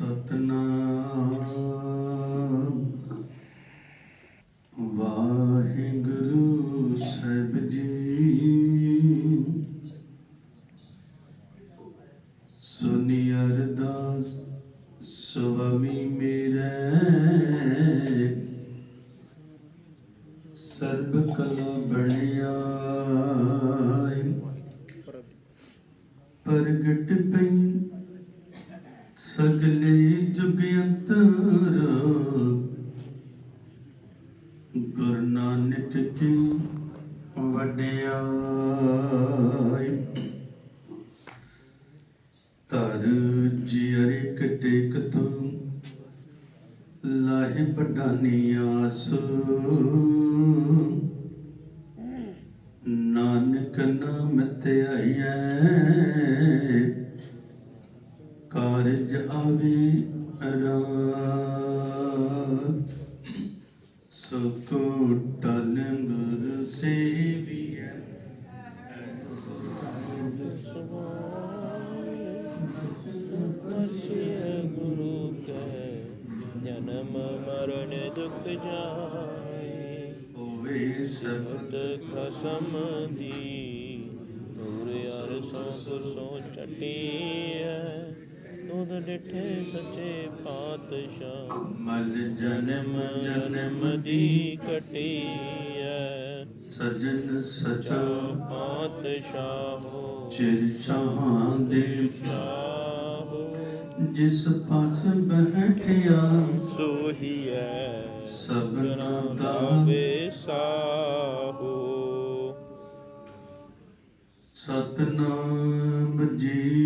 ਸਤਨਾਮ। ਵਾਹਿਗੁਰੂ ਸਾਹਿਬ ਜੀ। ਸੁਨੀ ਅਰਦਾਸ ਸੁਆਮੀ ਮੇਰੇ। ਸਰਬ ਕਲਾ ਬਣਿਆ ਪ੍ਰਗਟ ਪਈ ਸਗਲੇ ਜੁਗ ਅੰਤਰ। ਗੁਰੂ ਨਾਨਕ ਕੀ ਵਡਿਆਈ। ਤਰ ਜਿਅਰੇ ਕਟੇਕ ਤੂੰ ਲਾਹਿ ਪਡਾਨੀ ਆਸ। ਨਾਨਕ ਨਾਮ ਤੇ ਆਈਐ ਕਾਰਜ ਰਾਤ ਸਕੋ ਟਲ ਗੁਰ ਗੁਰੂ ਕੈ ਜਨਮ ਮਰਨ ਦੁਖ ਜਾਏ ਹੋਵੇ ਸਬਦ ਸਬਦ ਖਸਮ ਦੀ, ਨੂਰ ਅਰਸੋਂ ਗੁਰਸੋਂ ਚਟੀਐ ਤੁਧ ਡਿਠੇ ਸੱਚੇ ਪਾਤਸ਼ਾਹ। ਮਲ ਜਨਮ ਜਨਮ ਦੀ ਦੀ ਕਟੀਐ ਸਜਨ ਸਚਾ ਪਾਤਸ਼ਾਹੋ ਚਿਰ ਚਾਹਾਂ ਦੇ ਸ਼ਾਹੋ ਜਿਸ ਪਾਸ ਬੈਠਿਆ ਸੋਹੀਐ। ਸਭਨਾ ਦਾ ਵੇਸਾਹੋ ਸਤਨਾਮ ਜੀ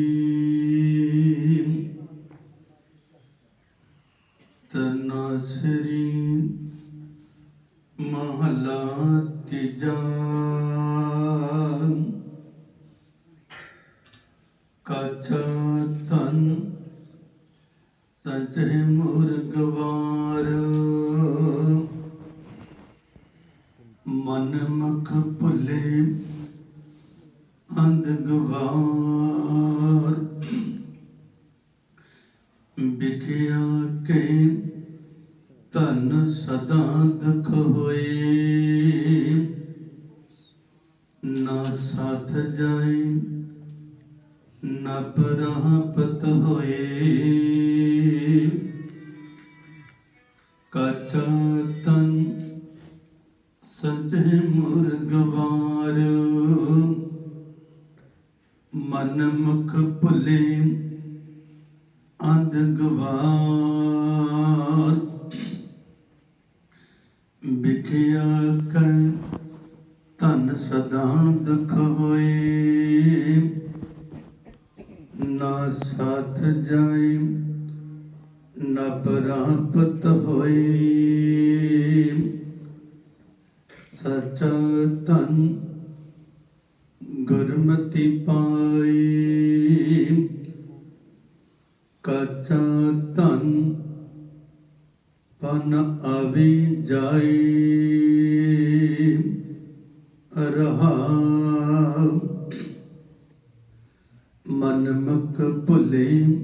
ਤਨਾਸਰੀ ਮਹਲਾ ਤੀਜਾ। ਕਾਚਾ ਤਨ ਸੰਚੇ ਮੁਰਗਵਾਰ ਮਨ ਮਖ ਭੁੱਲੇ ਅੰਧ ਗਵਾਰ। ਵਿਖਿਆ ਕੇ ਤਨ ਸਦਾ ਦੁਖ ਹੋਏ ਨਾ ਸਾਥ ਜਾਏ, ਨਾ ਪ੍ਰਾਪਤ ਹੋਏ। ਕਾਚਾ ਤਨ ਸਚੇ ਮੁਰਗਵਾਰ। ਮਨ ਮੁਖ ਭੁੱਲੇ, ਅੰਧ ਗਵਾਰ। ਵਿਖਿਆ ਕੈ ਤਨ ਸਦਾ ਦੁਖ ਹੋਏ। ਨਾ ਸਾਥ ਜਾਏ, ਨਾ ਪ੍ਰਾਪਤ ਹੋਏ। ਸਚਾ ਤਨ ਗੁਰਮਤਿ ਪਾਈ ਕੱਚਾ ਤਨ ਪਨ ਆਵੇ ਜਾਏ ਰਹਾ ਮਨ ਮੁਖ ਭੁਲੇ,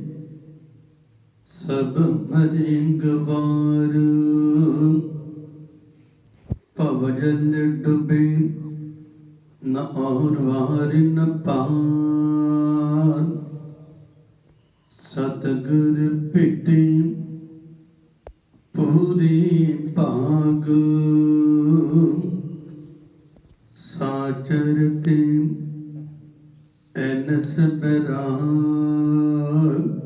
ਸਭ ਮਰੇ ਗਵਾਰ। ਭਵ ਡੁਬੇ ਨ ਔਰ ਵਾਰ ਨ ਪਾਰ। ਸਤਗੁਰ ਭੇਟੇ ਪੂਰੀ ਭਾਗ ਸਾਚਰ ਤੇ ਐਨਸ ਬਰਾਗ।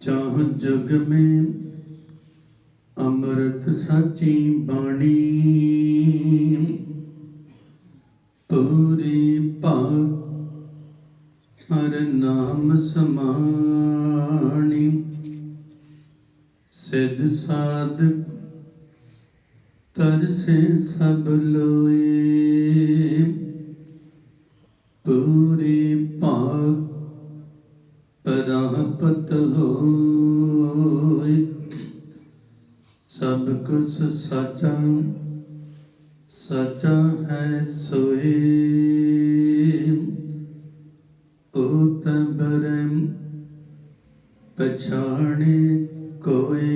ਚਾਹ ਜਗ में ਅੰਮ੍ਰਿਤ ਸਾਚੀ ਬਾਣੀ। ਪੂਰੀ ਭਾਗ ਹਰ ਨਾਮ ਸਮਾਣੀ ਸਿਧ ਸਾਧਕ ਤਰਸੇ ਸਭ ਲੋਏ। ਪੂਰੀ ਭਾਗ ਪ੍ਰਾਪਤ ਹੋਏ। ਸਭ ਕੁਛ ਸਚਾ ਸਚਾ ਹੈ ਸੋਏ। ਓ ਤਬਰਮ ਪਛਾਣੇ ਕੋਈ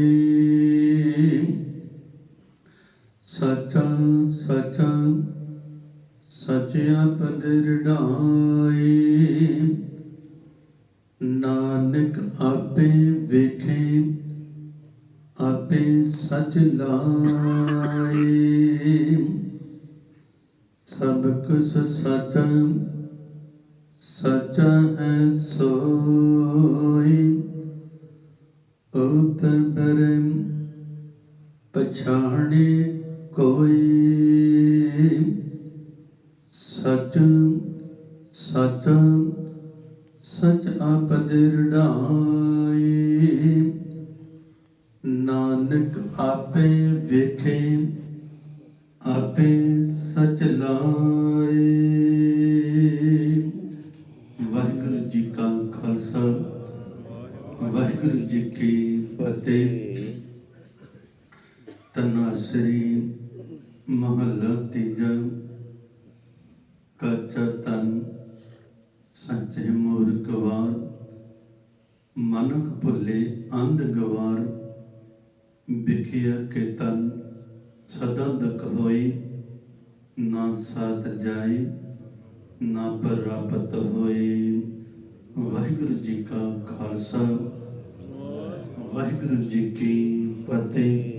ਸਚਾ ਸਚਾ ਸਚਿਆ ਪਦਰੜਾਈ ਨਾਨਕ ਆਪੇ ਵੇਖੇ, ਆਪੇ ਸਚ ਲਾਏ ਸਭ ਕੁਛ ਸਚ, ਸਚਾ ਹੈ ਸੋਈ ਪਛਾਣੇ ਕੋਈ ਸਚ ਸਚ ਸਚ ਆਪ ਰੜਾਈ ਨਾਨਕ ਆਪੇ ਵੇਖੇ, ਆਪੇ ਸਚ ਲਾਏ। ਵਾਹਿਗੁਰੂ ਜੀ ਕਾ ਖਾਲਸਾ, ਵਾਹਿਗੁਰੂ ਜੀ ਕੀ ਫਤਿਹ ਤਨਾਸਰੀ ਮਹੱਲਾ ਤੀਜਾ ਕਾਚਾ ਤਨ ਸੱਚੇ ਮੂਰਖ ਵਾਰ ਮਨੁਖ ਭੁੱਲੇ ਅੰਧ ਗਵਾਰ, ਵਿਖਿਆ ਕੇ ਤਨ ਸਦਾ ਦੁਖ ਹੋਈ ਨਾ ਸਾਥ ਜਾਈ ਨਾ ਪ੍ਰਾਪਤ ਹੋਈ ਵਾਹਿਗੁਰੂ ਜੀ ਕਾ ਖਾਲਸਾ, ਵਾਹਿਗੁਰੂ ਜੀ ਕੀ ਫਤਿਹ।